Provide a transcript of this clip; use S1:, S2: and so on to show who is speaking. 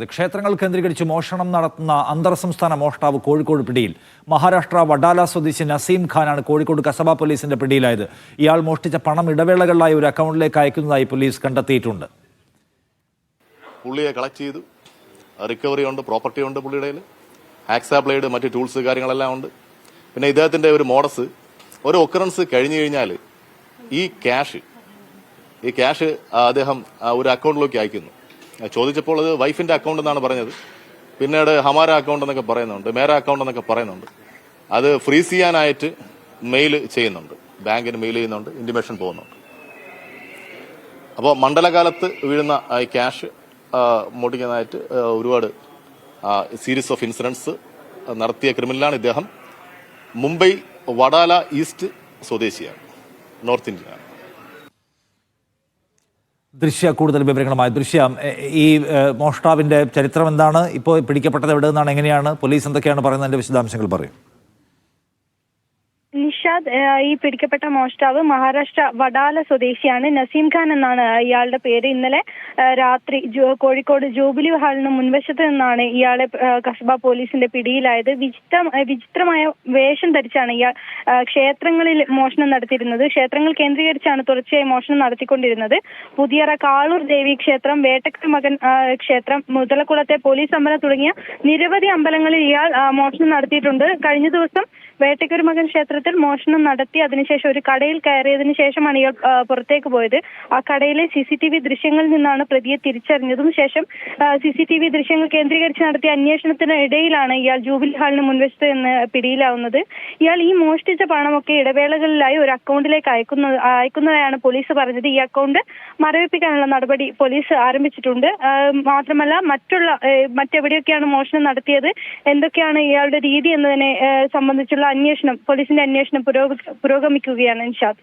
S1: ഇത് ക്ഷേത്രങ്ങൾ കേന്ദ്രീകരിച്ച് മോഷണം നടത്തുന്ന അന്തർ സംസ്ഥാന മോഷ്ടാവ് കോഴിക്കോട് പിടിയിൽ. മഹാരാഷ്ട്ര വഡാല സ്വദേശി നസീം ഖാനാണ് കോഴിക്കോട് കസബ പോലീസിന്റെ പിടിയിലായത്. ഇയാൾ മോഷ്ടിച്ച പണം ഇടവേളകളിലായി ഒരു അക്കൗണ്ടിലേക്ക് അയക്കുന്നതായി പോലീസ് കണ്ടെത്തിയിട്ടുണ്ട്.
S2: പുള്ളിയെ കളക്ട് ചെയ്തു. റിക്കവറി ഉണ്ട് പ്രോപ്പർട്ടി ഉണ്ട് പുള്ളിയുടെ ബ്ലേഡ് മറ്റ് ടൂൾസ് കാര്യങ്ങളെല്ലാം ഉണ്ട്. പിന്നെ ഇദ്ദേഹത്തിന്റെ ഒരു മോഡസ് ഒരു ഒക്കറൻസ് കഴിഞ്ഞു കഴിഞ്ഞാൽ ഈ ക്യാഷ് ഈ ക്യാഷ് അദ്ദേഹം ഒരു അക്കൗണ്ടിലേക്ക് അയക്കുന്നു. ചോദിച്ചപ്പോൾ അത് വൈഫിന്റെ അക്കൗണ്ട് എന്നാണ് പറഞ്ഞത്. പിന്നീട് ഹമാര അക്കൗണ്ട് എന്നൊക്കെ പറയുന്നുണ്ട് മേര അക്കൗണ്ട് എന്നൊക്കെ പറയുന്നുണ്ട്. അത് ഫ്രീസ് ചെയ്യാനായിട്ട് മെയിൽ ചെയ്യുന്നുണ്ട്. ബാങ്കിന് മെയിൽ ചെയ്യുന്നുണ്ട് ഇന്റിമേഷൻ പോകുന്നുണ്ട്. അപ്പോൾ മണ്ഡലകാലത്ത് വീഴുന്ന ക്യാഷ് മോട്ടിക്കുന്നതായിട്ട് ഒരുപാട് സീരീസ് ഓഫ് ഇൻസിഡൻസ് നടത്തിയ ക്രിമിനലാണ് ഇദ്ദേഹം. മുംബൈ വടാല ഈസ്റ്റ് സ്വദേശിയാണ് നോർത്ത് ഇന്ത്യനാണ്
S1: ദൃശ്യ കൂടുതൽ വിവരങ്ങളുമായി. ദൃശ്യ ഈ മോഷ്ടാവിന്റെ ചരിത്രം എന്താണ് ഇപ്പോൾ പിടിക്കപ്പെട്ടത് എവിടെ നിന്നാണ് എങ്ങനെയാണ്? പോലീസ് എന്തൊക്കെയാണ് പറയുന്നതിന്റെ വിശദാംശങ്ങൾ പറയും.
S3: നിഷാദ് ഈ പിടിക്കപ്പെട്ട മോഷ്ടാവ് മഹാരാഷ്ട്ര വഡാല സ്വദേശിയാണ്. നസീം ഖാൻ എന്നാണ് ഇയാളുടെ പേര്. ഇന്നലെ രാത്രി കോഴിക്കോട് ജൂബിലി ഹാളിന് മുൻവശത്ത് നിന്നാണ് ഇയാളെ കസബ പോലീസിന്റെ പിടിയിലായത്. വിചിത്ര വിചിത്രമായ വേഷം ധരിച്ചാണ് ഇയാൾ ക്ഷേത്രങ്ങളിൽ മോഷണം നടത്തിയിരുന്നത്. ക്ഷേത്രങ്ങൾ കേന്ദ്രീകരിച്ചാണ് തുടർച്ചയായി മോഷണം നടത്തിക്കൊണ്ടിരുന്നത്. പുതിയറ കാളൂർ ദേവി ക്ഷേത്രം വേട്ടക്കൽ മകൻ ക്ഷേത്രം മുതലക്കുളത്തെ പോലീസ് അമ്പലം തുടങ്ങിയ നിരവധി അമ്പലങ്ങളിൽ ഇയാൾ മോഷണം നടത്തിയിട്ടുണ്ട്. കഴിഞ്ഞ ദിവസം വേട്ടക്കര മകൻ ക്ഷേത്രത്തിൽ മോഷണം നടത്തി അതിനുശേഷം ഒരു കടയിൽ കയറിയതിനു ശേഷമാണ് ഇയാൾ പുറത്തേക്ക് പോയത്. ആ കടയിലെ സി സി ടി വി ദൃശ്യങ്ങളിൽ നിന്നാണ് പ്രതിയെ തിരിച്ചറിഞ്ഞതും ശേഷം സി സി ടി വി ദൃശ്യങ്ങൾ കേന്ദ്രീകരിച്ച് നടത്തിയ അന്വേഷണത്തിന് ഇടയിലാണ് ഇയാൾ ജൂബിലി ഹാളിന് മുൻവശത്ത് എന്ന് പിടിയിലാവുന്നത്. ഇയാൾ ഈ മോഷ്ടിച്ച പണമൊക്കെ ഇടവേളകളിലായി ഒരു അക്കൗണ്ടിലേക്ക് അയക്കുന്ന അയക്കുന്നതായാണ് പോലീസ് പറഞ്ഞത്. ഈ അക്കൗണ്ട് മരവിപ്പിക്കാനുള്ള നടപടി പോലീസ് ആരംഭിച്ചിട്ടുണ്ട്. മാത്രമല്ല മറ്റുള്ള മറ്റെവിടെയൊക്കെയാണ് മോഷണം നടത്തിയത്? എന്തൊക്കെയാണ് ഇയാളുടെ രീതി എന്നതിനെ സംബന്ധിച്ചുള്ള അന്വേഷണം പോലീസിന്റെ അന്വേഷണം പുരോഗമിക്കുകയാണ് നിഷാദ്